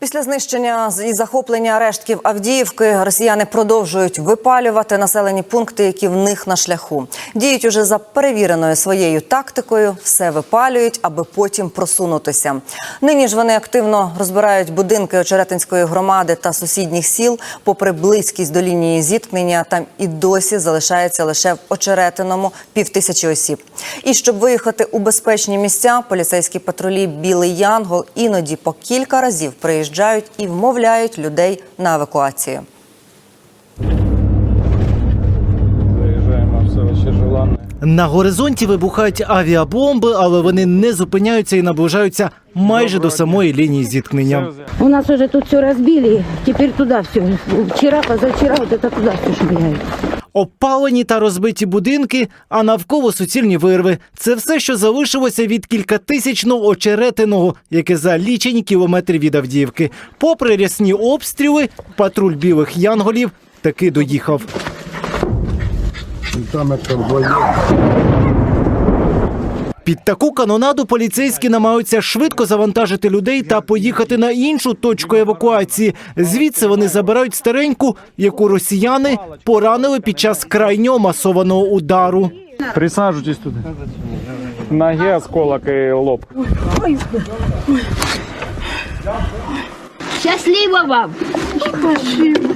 Після знищення і захоплення рештків Авдіївки росіяни продовжують випалювати населені пункти, які в них на шляху. Діють уже за перевіреною своєю тактикою, все випалюють, аби потім просунутися. Нині ж вони активно розбирають будинки Очеретинської громади та сусідніх сіл. Попри близькість до лінії зіткнення, там і досі залишається лише в Очеретиному півтисячі осіб. І щоб виїхати у безпечні місця, поліцейські патрулі Білий Янгол іноді по кілька разів приїжджають і вмовляють людей на евакуацію. Заїжджаємо в селище Желанне. На горизонті вибухають авіабомби, але вони не зупиняються і наближаються майже до самої лінії зіткнення. У нас уже тут все разбили, теперь туда все. Вчера, позавчера вот это туда все швыряют. Опалені та розбиті будинки, а навколо суцільні вирви. Це все, що залишилося від кількатисячного очеретиного, яке за лічені кілометри від Авдіївки. Попри рясні обстріли, патруль білих янголів таки доїхав. Там это вдвоем. Під таку канонаду поліцейські намагаються швидко завантажити людей та поїхати на іншу точку евакуації. Звідси вони забирають стареньку, яку росіяни поранили під час крайнього масованого удару. Присаджуйтесь туди. Ноги, осколок і лоб. Счастливо вам!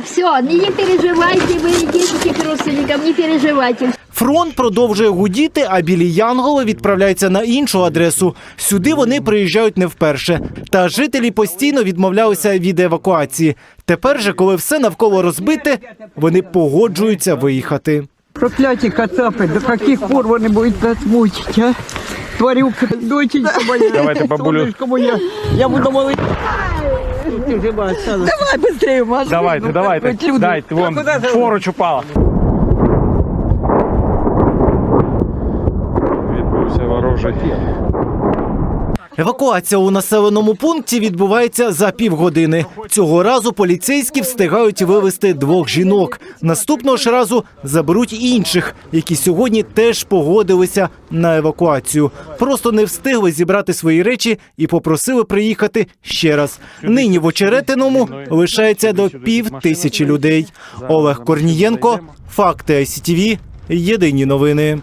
Все, не переживайте, вы идите к родственникам, не переживайте. Фронт продовжує гудіти, а білі янголи відправляються на іншу адресу. Сюди вони приїжджають не вперше. Та жителі постійно відмовлялися від евакуації. Тепер же, коли все навколо розбите, вони погоджуються виїхати. Прокляті кацапи, до яких пор вони будуть нас мучити, а? Тварюка, доченька моя, Давайте, бабулю. сонечко моє, я буду молити. Давай быстрее, Маша. Давайте, Ну, давайте. Дайте, вон, поруч упала. Ворожий. Евакуація у населеному пункті відбувається за півгодини. Цього разу поліцейські встигають вивезти двох жінок. Наступного ж разу заберуть інших, які сьогодні теж погодилися на евакуацію. Просто не встигли зібрати свої речі і попросили приїхати ще раз. Нині в Очеретиному лишається до пів тисячі людей. Олег Корнієнко, факти ICTV, Єдині новини.